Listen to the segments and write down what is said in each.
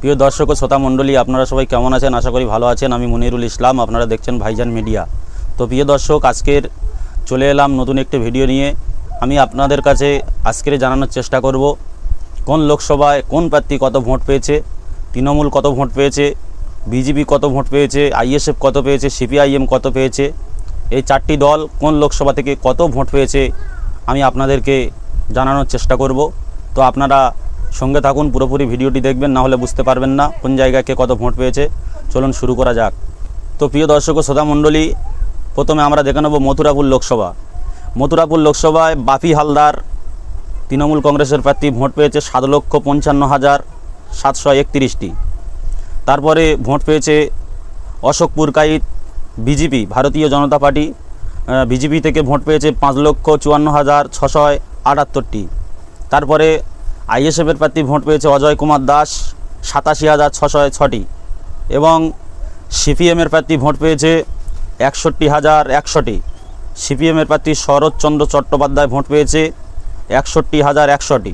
প্রিয় দর্শক ও শ্রোতা মণ্ডলী, আপনারা সবাই কেমন আছেন? আশা করি ভালো আছেন। আমি মনিরুল ইসলাম, আপনারা দেখছেন ভাইজান মিডিয়া। তো প্রিয় দর্শক, আজকের চলে এলাম নতুন একটি ভিডিও নিয়ে। আমি আপনাদের কাছে আজকের জানানোর চেষ্টা করব, কোন লোকসভায় কোন প্রার্থী কত ভোট পেয়েছে, তৃণমূল কত ভোট পেয়েছে, বিজেপি কত ভোট পেয়েছে, আইএসএফ কত পেয়েছে, সিপিআইএম কত পেয়েছে, এই চারটি দল কোন লোকসভা থেকে কত ভোট পেয়েছে, আমি আপনাদেরকে জানানোর চেষ্টা করব। তো আপনারা সঙ্গে থাকুন, পুরোপুরি ভিডিওটি দেখবেন, না হলে বুঝতে পারবেন না কোন জায়গায় কে কত ভোট পেয়েছে। চলুন শুরু করা যাক। তো প্রিয় দর্শক ও শ্রোতা মণ্ডলী, প্রথমে আমরা দেখে নেব মথুরাপুর লোকসভা। মথুরাপুর লোকসভায় বাপি হালদার, তৃণমূল কংগ্রেসের প্রার্থী, ভোট পেয়েছে সাত লক্ষ পঞ্চান্ন হাজার সাতশো একত্রিশটি। তারপরে ভোট পেয়েছে Ashok Purkait BJP, Bharatiya Janata party. BJP থেকে ভোট পেয়েছে পাঁচ লক্ষ চুয়ান্ন হাজার ছশো আটাত্তরটি। তারপরে আইএসএফের প্রার্থী ভোট পেয়েছে অজয় কুমার দাস, সাতাশি হাজার ছশো ছটি। এবং সিপিএমের প্রার্থী ভোট পেয়েছে একষট্টি হাজার একশোটি। সিপিএমের প্রার্থী শরৎচন্দ্র চট্টোপাধ্যায় ভোট পেয়েছে একষট্টি হাজার একশোটি।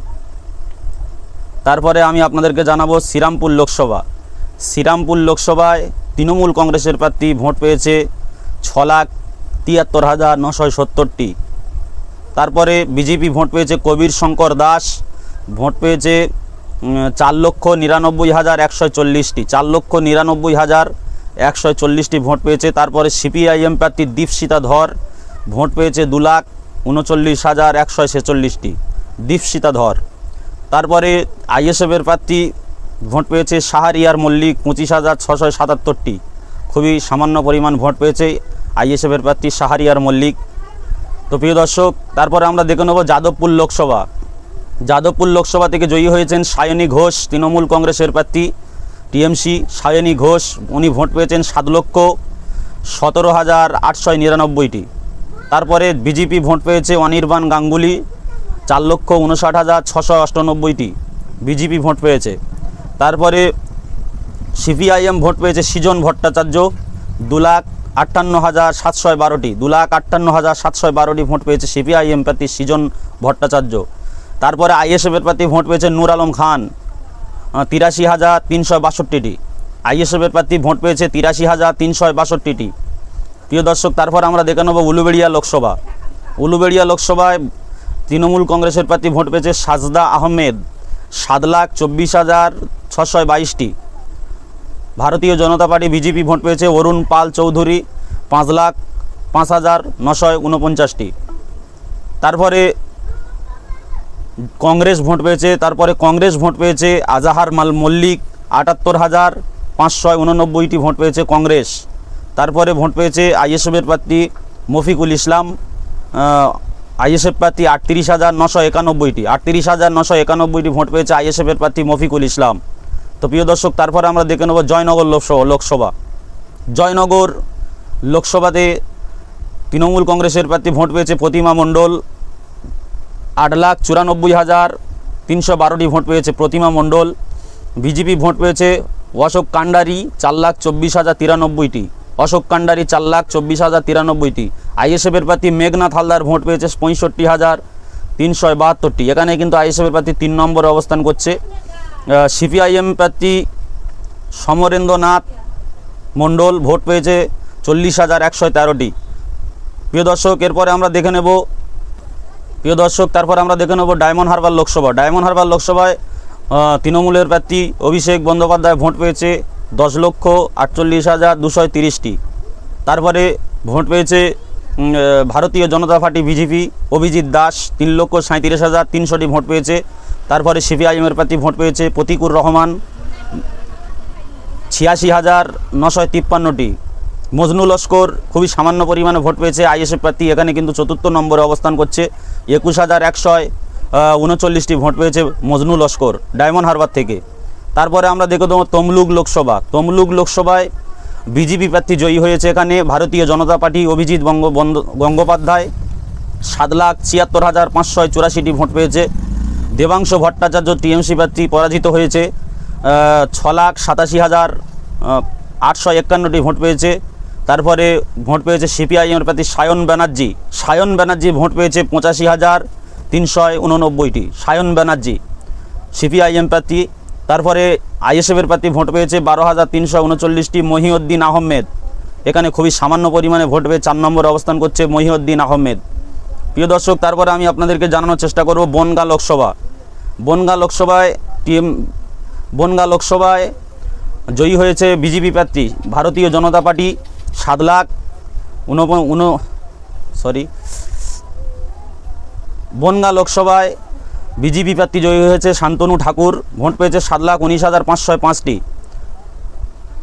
তারপরে আমি আপনাদেরকে জানাব শ্রীরামপুর লোকসভা। শ্রীরামপুর লোকসভায় তৃণমূল কংগ্রেসের প্রার্থী ভোট পেয়েছে ছ লাখ তিয়াত্তর হাজার নশো সত্তরটি। তারপরে বিজেপি ভোট পেয়েছে কবির শঙ্কর দাস ভোট পেয়েছে চার লক্ষ নিরানব্বই হাজার একশো চল্লিশটি। চার লক্ষ নিরানব্বই হাজার একশো চল্লিশটি ভোট পেয়েছে। তারপরে সিপিআইএম প্রার্থী দীপশিতা ধর, ভোট পেয়েছে দু লাখ উনচল্লিশ হাজার একশো ছেচল্লিশটি। দীপশিতা ধর। তারপরে আইএসএফের প্রার্থী ভোট পেয়েছে শাহরিয়ার মল্লিক, পঁচিশ হাজার ছশো সাতাত্তরটি। খুবই সামান্য পরিমাণ ভোট পেয়েছে আইএসএফের প্রার্থী শাহরিয়ার মল্লিক। তো প্রিয় দর্শক, তারপরে আমরা দেখে নেব যাদবপুর লোকসভা। যাদবপুর লোকসভা থেকে জয়ী হয়েছেন সায়নী ঘোষ, তৃণমূল কংগ্রেসের প্রার্থী টিএমসি সায়নী ঘোষ। উনি ভোট পেয়েছেন সাত লক্ষ সতেরো হাজার আটশো নিরানব্বইটি। তারপরে বিজেপি ভোট পেয়েছে অনির্বাণ গাঙ্গুলি, চার লক্ষ উনষাট হাজার ছশো অষ্টানব্বইটি বিজেপি ভোট পেয়েছে। তারপরে সিপিআইএম ভোট পেয়েছে সৃজন ভট্টাচার্য, দু লাখ আটান্ন হাজার সাতশো বারোটি, দু লাখ আটান্ন হাজার সাতশো বারোটি ভোট পেয়েছে সিপিআইএম প্রার্থী সৃজন ভট্টাচার্য। তারপরে আইএসএফের প্রার্থী ভোট পেয়েছে নূর আলম খান তিরাশি হাজার তিনশো বাষট্টিটি। আইএসএফের প্রার্থী ভোট পেয়েছে তিরাশি হাজার তিনশো বাষট্টিটি। প্রিয় দর্শক, তারপর আমরা দেখে নেব উলুবেড়িয়া লোকসভা। উলুবেড়িয়া লোকসভায় তৃণমূল কংগ্রেসের প্রার্থী ভোট পেয়েছে সাজদা আহমেদ, সাত লাখ চব্বিশ হাজার ছশো বাইশটি। ভারতীয় জনতা পার্টি বিজেপি ভোট পেয়েছে অরুণ পাল চৌধুরী, পাঁচ লাখ পাঁচ হাজার নশো উনপঞ্চাশটি। তারপরে কংগ্রেস ভোট পেয়েছে, তারপরে কংগ্রেস ভোট পেয়েছে আজাহার মাল মল্লিক, আটাত্তর হাজার পাঁচশো উননব্বইটি ভোট পেয়েছে কংগ্রেস। তারপরে ভোট পেয়েছে আইএসএফের প্রার্থী মফিকুল ইসলাম আইএসএফ প্রার্থী আটত্রিশ হাজার নশো একানব্বইটি, আটত্রিশ হাজার নশো একানব্বইটি ভোট পেয়েছে আইএসএফের প্রার্থী মফিকুল ইসলাম। তো প্রিয় দর্শক, তারপরে আমরা দেখে নেব জয়নগর লোকসভা লোকসভা। জয়নগর লোকসভাতে তৃণমূল কংগ্রেসের প্রার্থী ভোট পেয়েছে প্রতিমা মণ্ডল আট লাখ চুরানব্বই হাজার তিনশো বারোটি ভোট পেয়েছে প্রতিমা মণ্ডল। বিজেপি ভোট পেয়েছে অশোক কান্ডারি চার লাখ চব্বিশ হাজার তিরানব্বইটি। অশোক কান্ডারি চার লাখ চব্বিশ হাজার তিরানব্বইটি। আইএসএফের প্রার্থী মেঘনাথ হালদার ভোট পেয়েছে পঁয়ষট্টি হাজার তিনশো বাহাত্তরটি। এখানে কিন্তু আইএসএফের প্রার্থী তিন নম্বরে অবস্থান করছে। সিপিআইএম প্রার্থী সমরেন্দ্রনাথ মণ্ডল ভোট পেয়েছে চল্লিশ হাজার একশো তেরোটি। প্রিয় দর্শক, এরপরে আমরা দেখে নেব প্রিয় দর্শক, তারপর আমরা দেখে নেব Diamond Harbour Lok Sabha. Diamond Harbour লোকসভায় তৃণমূলের প্রার্থী অভিষেক বন্দ্যোপাধ্যায় ভোট পেয়েছে দশ লক্ষ আটচল্লিশ হাজার দুশো তিরিশটি। তারপরে ভোট পেয়েছে ভারতীয় জনতা পার্টি বিজেপি অভিজিৎ দাস, তিন লক্ষ সাঁত্রিশ হাজার তিনশোটি ভোট পেয়েছে। তারপরে সিপিআইএমের প্রার্থী ভোট পেয়েছে প্রতিকুর রহমান, ছিয়াশি হাজার নশো তিপ্পান্নটি। মজনু লস্কর খুবই সামান্য পরিমাণে ভোট পেয়েছে, আইএসএফ প্রার্থী এখানে কিন্তু চতুর্থ নম্বরে অবস্থান করছে। একুশ হাজার একশো উনচল্লিশটি ভোট পেয়েছে মজনু লস্কর ডায়মন্ড হারবার থেকে। তারপরে আমরা দেখে দেবো তমলুক লোকসভা। তমলুক লোকসভায় বিজেপি প্রার্থী জয়ী হয়েছে এখানে। ভারতীয় জনতা পার্টি অভিজিৎ গঙ্গোপাধ্যায়, সাত লাখ ছিয়াত্তর হাজার পাঁচশো চুরাশিটি ভোট পেয়েছে। দেবাংশ ভট্টাচার্য টিএমসি প্রার্থী পরাজিত হয়েছে। ছ লাখ সাতাশি হাজার আটশো একান্নটি ভোট পেয়েছে। তারপরে ভোট পেয়েছে সিপিআইএমের প্রার্থী সায়ন ব্যানার্জি। সায়ন ব্যানার্জি ভোট পেয়েছে পঁচাশি হাজার তিনশো উননব্বইটি। সায়ন ব্যানার্জি সিপিআইএম প্রার্থী। তারপরে আইএসএফের প্রার্থী ভোট পেয়েছে বারো হাজার তিনশো উনচল্লিশটি মহিউদ্দিন আহমেদ। এখানে খুবই সামান্য পরিমাণে ভোট পেয়ে চার নম্বরে অবস্থান করছে মহিউদ্দিন আহমেদ। প্রিয় দর্শক, তারপরে আমি আপনাদেরকে জানানোর চেষ্টা করব বনগা লোকসভা। বনগা লোকসভায় টিএম, বনগা লোকসভায় জয়ী হয়েছে বিজেপি প্রার্থী, ভারতীয় জনতা পার্টি। সাত লাখ, উন উন সরি বনগা লোকসভায় বিজেপি প্রার্থী জয়ী হয়েছে শান্তনু ঠাকুর। ভোট পেয়েছে সাত লাখ উনিশ হাজার পাঁচশো পাঁচটি।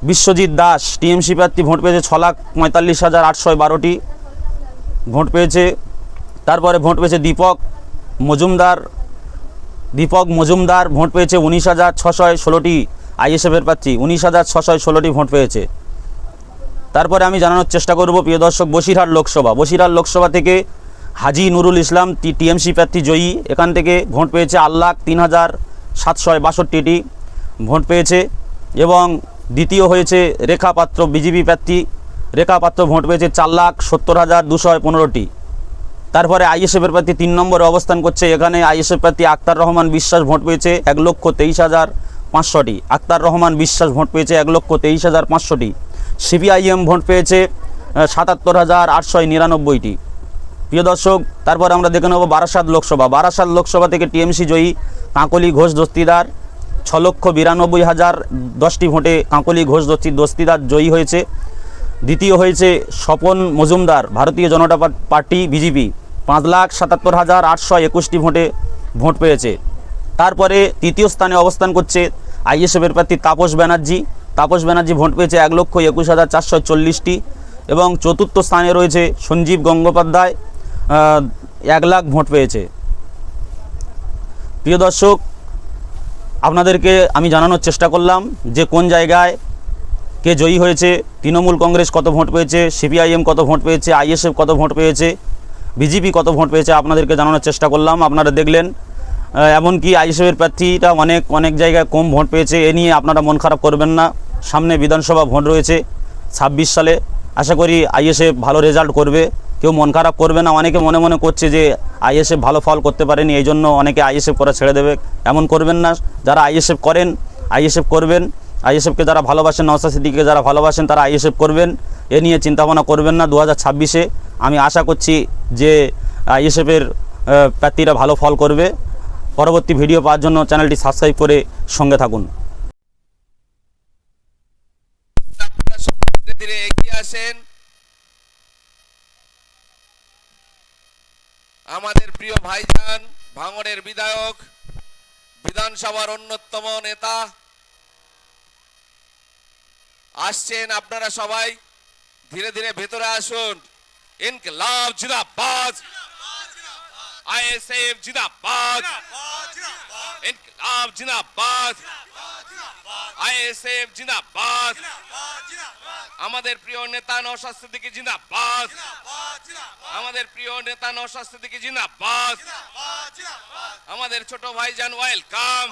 বিশ্বজিৎ দাস, টিএমসি প্রার্থী, ভোট পেয়েছে ছ লাখ পঁয়তাল্লিশ হাজার আটশো বারোটি। ভোট পেয়েছে, তারপরে ভোট পেয়েছে দীপক মজুমদার। দীপক মজুমদার, ভোট পেয়েছে উনিশ হাজার ছশো ষোলোটি। আইএসএফের প্রার্থী, উনিশ হাজার ছশো ষোলোটি ভোট পেয়েছে। তারপরে আমি জানানোর চেষ্টা করব, প্রিয় দর্শক, বসিরহাট লোকসভা। বসিরহাট লোকসভা থেকে হাজি নুরুল ইসলাম টিএমসি প্রার্থী জয়ী। এখান থেকে ভোট পেয়েছে আল্লাহ তিন হাজার সাতশো বাষট্টিটি ভোট পেয়েছে এবং দ্বিতীয় হয়েছে রেখা পাত্র বিজেপি প্রার্থী। রেখা পাত্র ভোট পেয়েছে চার লাখ সত্তর হাজার দুশো পনেরোটি। তারপরে আইএসএফের প্রার্থী তিন নম্বরে অবস্থান করছে। এখানে আইএসএফ প্রার্থী আক্তার রহমান বিশ্বাস ভোট পেয়েছে এক লক্ষ তেইশ হাজার পাঁচশোটি। আক্তার রহমান বিশ্বাস ভোট পেয়েছে এক লক্ষ তেইশ হাজার পাঁচশোটি। সিপিআইএম ভোট পেয়েছে সাতাত্তর হাজার আটশো নিরানব্বইটি। প্রিয় দর্শক, তারপর আমরা দেখে নেব বারাসাত লোকসভা। বারাসাত লোকসভা থেকে টিএমসি জয়ী কাঁকলি ঘোষ দস্তিদার। ছ লক্ষ বিরানব্বই হাজার দশটি ভোটে কাঁকলি ঘোষ দস্তি দস্তিদার জয়ী হয়েছে। দ্বিতীয় হয়েছে স্বপন মজুমদার, ভারতীয় জনতা পার্টি বিজেপি। পাঁচ লাখ সাতাত্তর হাজার আটশো একুশটি ভোটে ভোট পেয়েছে। তারপরে তৃতীয় স্থানে অবস্থান করছে আইএসএফের প্রার্থী তাপস ব্যানার্জি। তাপস ব্যানার্জি ভোট পেয়েছে এক লক্ষ একুশ হাজার চারশো চল্লিশটি এবং চতুর্থ স্থানে রয়েছে সঞ্জীব গঙ্গোপাধ্যায় এক লাখ ভোট পেয়েছে। প্রিয় দর্শক, আপনাদেরকে আমি জানানোর চেষ্টা করলাম যে কোন জায়গায় কে জয়ী হয়েছে, তৃণমূল কংগ্রেস কত ভোট পেয়েছে, সিপিআইএম কত ভোট পেয়েছে, আইএসএফ কত ভোট পেয়েছে, বিজেপি কত ভোট পেয়েছে, আপনাদেরকে জানানোর চেষ্টা করলাম। আপনারা দেখলেন এমনকি আইএসএফের প্রার্থীরা অনেক অনেক জায়গায় কম ভোট পেয়েছে, এ নিয়ে আপনারা মন খারাপ করবেন না। সামনে বিধানসভা ভোট রয়েছে ছাব্বিশ সালে। আশা করি আইএসএফ ভালো রেজাল্ট করবে। কেউ মন খারাপ করবে না, অনেকে মনে মনে করছে যে আইএসএফ ভালো ফল করতে পারেনি, এই জন্য অনেকে আইএসএফ করা ছেড়ে দেবে। এমন করবেন না, যারা আইএসএফ করেন, আইএসএফ করবেন। আইএসএফকে যারা ভালোবাসেন নওসাদ সিদ্দিককে যারা ভালোবাসেন, তারা আইএসএফ করবেন। এ নিয়ে চিন্তাভাবনা করবেন না দু হাজার ছাব্বিশে। আমি আশা করছি যে আইএসএফের প্রার্থীরা ভালো ফল করবে। পরবর্তী ভিডিও পাওয়ার জন্য চ্যানেলটি সাবস্ক্রাইব করে সঙ্গে থাকুন আপনারা সব ধীরে ধীরে এগিয়ে আসেন আমাদের প্রিয় ভাইজান ভাঙড়ের বিধায়ক, বিধানসভার অন্যতম নেতা। আসছেন আপনারা সবাই, ধীরে ধীরে ভেতরে আসুন। ইনকলাব জিন্দাবাদ আইএসএফ জিন্দাবাদ ইনকলাব জিন্দাবাদ আইএসএফ জিন্দাবাদ আমাদের প্রিয় নেতা নওশাদ সিদ্দিকী জিন্দাবাদ আমাদের প্রিয় নেতা নওশাদ সিদ্দিকী জিন্দাবাদ আমাদের ছোট ভাই ভাইজান ওয়েলকাম